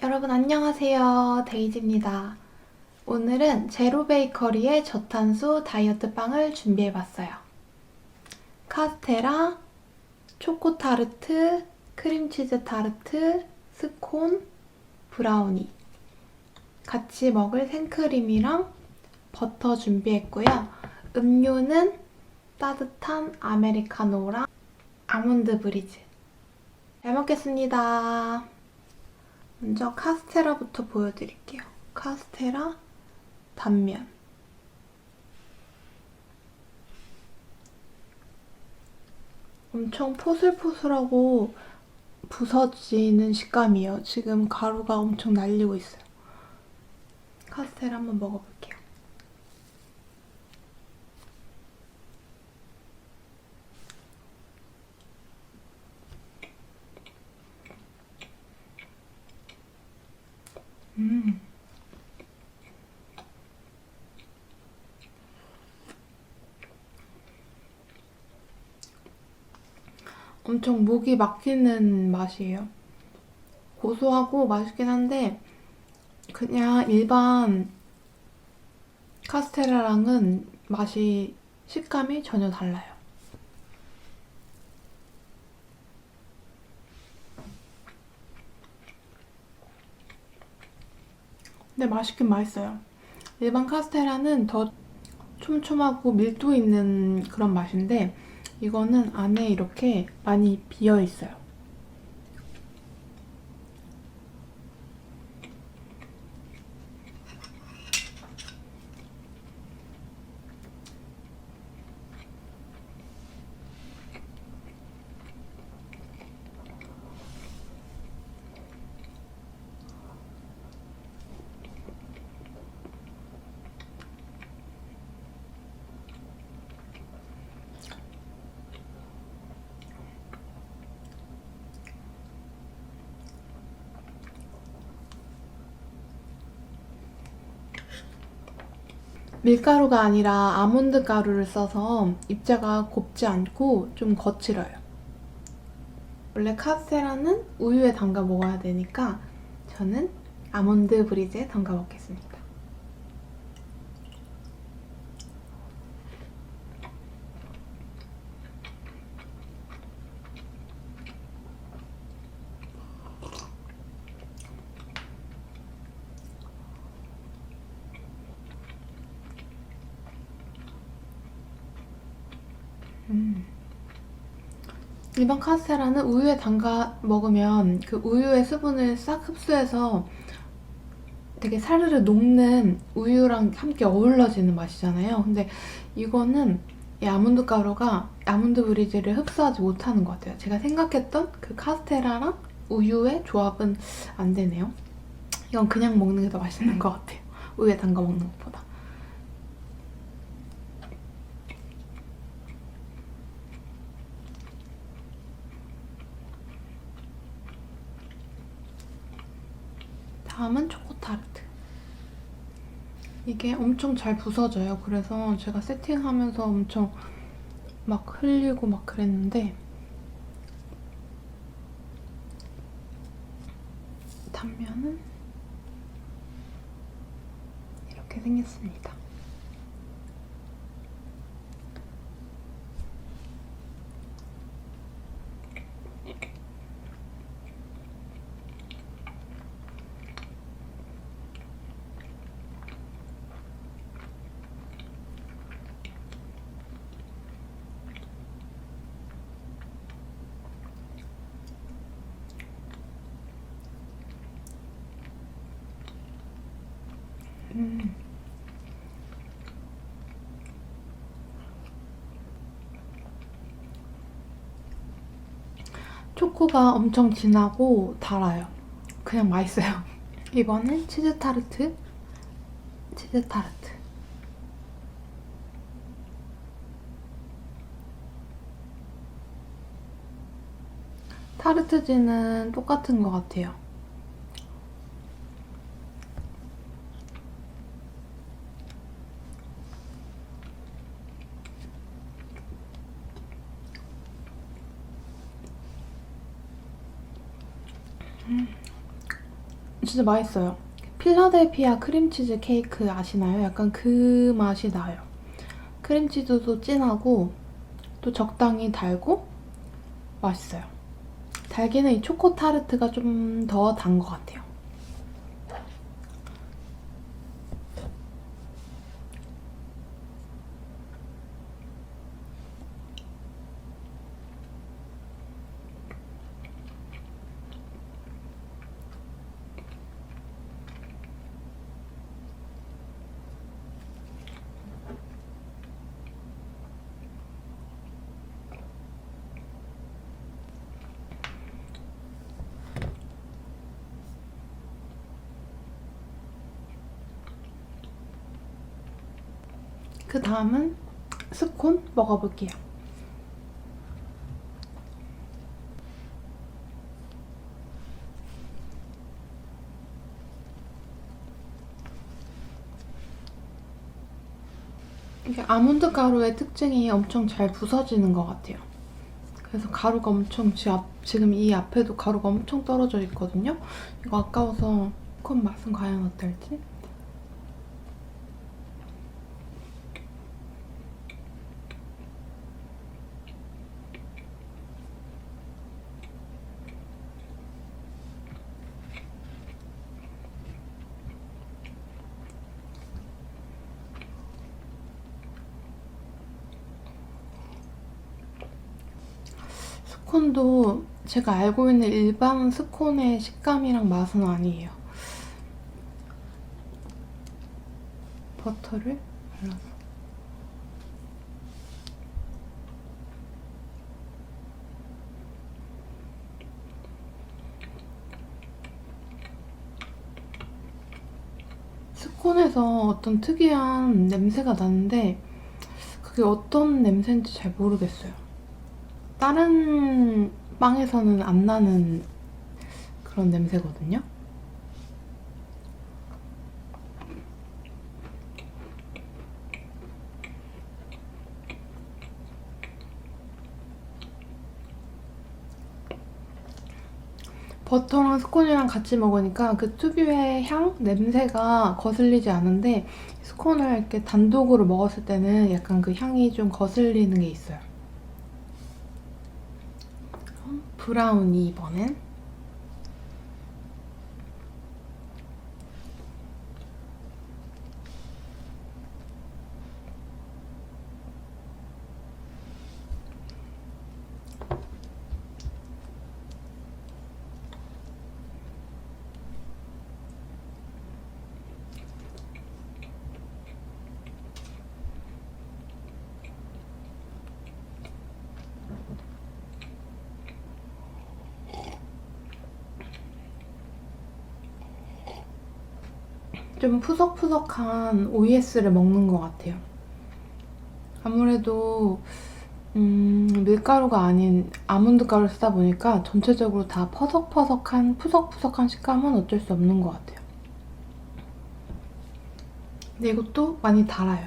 여러분 안녕하세요. 데이지입니다. 오늘은 제로 베이커리의 저탄수 다이어트 빵을 준비해 봤어요. 카스테라, 초코 타르트, 크림치즈 타르트, 스콘, 브라우니. 같이 먹을 생크림이랑 버터 준비했고요. 음료는 따뜻한 아메리카노랑 아몬드 브리즈. 잘 먹겠습니다. 먼저 카스테라부터 보여드릴게요. 카스테라 단면. 엄청 포슬포슬하고 부서지는 식감이에요. 지금 가루가 엄청 날리고 있어요. 카스테라 한번 먹어볼게요. 음. 엄청 목이 막히는 맛이에요. 고소하고 맛있긴 한데 그냥 일반 카스테라랑은 맛이 식감이 전혀 달라요. 근데 맛있긴 맛있어요. 일반 카스테라는 더 촘촘하고 밀도 있는 그런 맛인데 이거는 안에 이렇게 많이 비어 있어요. 밀가루가 아니라 아몬드 가루를 써서 입자가 곱지 않고 좀 거칠어요. 원래 카스테라는 우유에 담가 먹어야 되니까 저는 아몬드 브리즈에 담가 먹겠습니다. 음. 일반 카스테라는 우유에 담가 먹으면 그 우유의 수분을 싹 흡수해서 되게 사르르 녹는 우유랑 함께 어우러지는 맛이잖아요. 근데 이거는 이 아몬드 가루가 아몬드 브리즈를 흡수하지 못하는 것 같아요. 제가 생각했던 그 카스테라랑 우유의 조합은 안 되네요. 이건 그냥 먹는 게 더 맛있는 것 같아요. 우유에 담가 먹는 것보다. 다음은 초코 타르트. 이게 엄청 잘 부서져요. 그래서 제가 세팅하면서 엄청 막 흘리고 막 그랬는데 단면은 이렇게 생겼습니다. 음. 초코가 엄청 진하고 달아요. 그냥 맛있어요. 이거는 치즈 타르트. 치즈 타르트. 타르트지는 똑같은 것 같아요. 진짜 맛있어요. 필라델피아 크림치즈 케이크 아시나요? 약간 그 맛이 나요. 크림치즈도 진하고 또 적당히 달고 맛있어요. 달기는 이 초코 타르트가 좀 더 단 것 같아요. 그 다음은 스콘 먹어볼게요. 이게 아몬드 가루의 특징이 엄청 잘 부서지는 것 같아요. 그래서 가루가 엄청 지금 이 앞에도 가루가 엄청 떨어져 있거든요. 이거 아까워서 스콘 맛은 과연 어떨지? 스콘도 제가 알고 있는 일반 스콘의 식감이랑 맛은 아니에요. 버터를 발라서. 스콘에서 어떤 특이한 냄새가 나는데 그게 어떤 냄새인지 잘 모르겠어요. 다른 빵에서는 안 나는 그런 냄새거든요. 버터랑 스콘이랑 같이 먹으니까 그 특유의 향, 냄새가 거슬리지 않은데 스콘을 이렇게 단독으로 먹었을 때는 약간 그 향이 좀 거슬리는 게 있어요. 브라우니 이번엔 좀 푸석푸석한 OES를 먹는 것 같아요. 아무래도 음, 밀가루가 아닌 아몬드 가루를 쓰다 보니까 전체적으로 다 퍼석퍼석한 푸석푸석한 식감은 어쩔 수 없는 것 같아요. 근데 이것도 많이 달아요.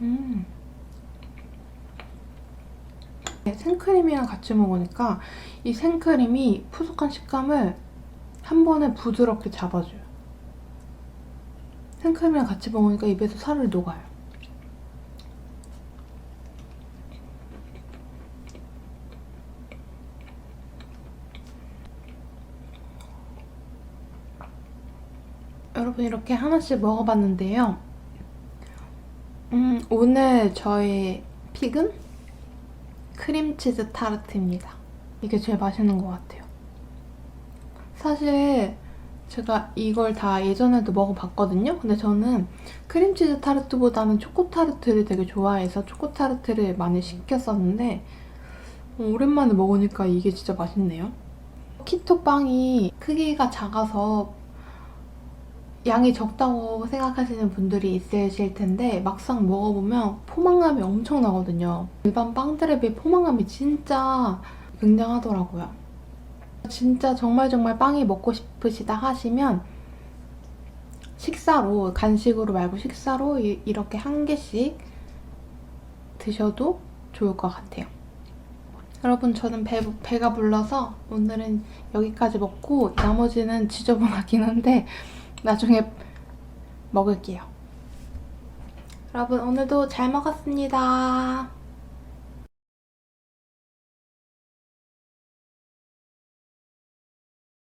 음. 네, 생크림이랑 같이 먹으니까 이 생크림이 푸석한 식감을 한 번에 부드럽게 잡아줘요. 생크림이랑 같이 먹으니까 입에서 살을 녹아요. 여러분 이렇게 하나씩 먹어봤는데요. 음, 오늘 저의 픽은 크림치즈 타르트입니다. 이게 제일 맛있는 것 같아요. 사실 제가 이걸 다 예전에도 먹어봤거든요. 근데 저는 크림치즈 타르트보다는 초코 타르트를 되게 좋아해서 초코 타르트를 많이 시켰었는데 어, 오랜만에 먹으니까 이게 진짜 맛있네요. 키토 빵이 크기가 작아서 양이 적다고 생각하시는 분들이 있으실 텐데 막상 먹어보면 포만감이 엄청나거든요. 일반 빵들에 비해 포만감이 진짜 굉장하더라고요. 진짜 정말 정말 빵이 먹고 싶으시다 하시면 식사로 간식으로 말고 식사로 이렇게 한 개씩 드셔도 좋을 것 같아요. 여러분 저는 배, 배가 불러서 오늘은 여기까지 먹고 나머지는 지저분하긴 한데 나중에 먹을게요. 여러분 오늘도 잘 먹었습니다.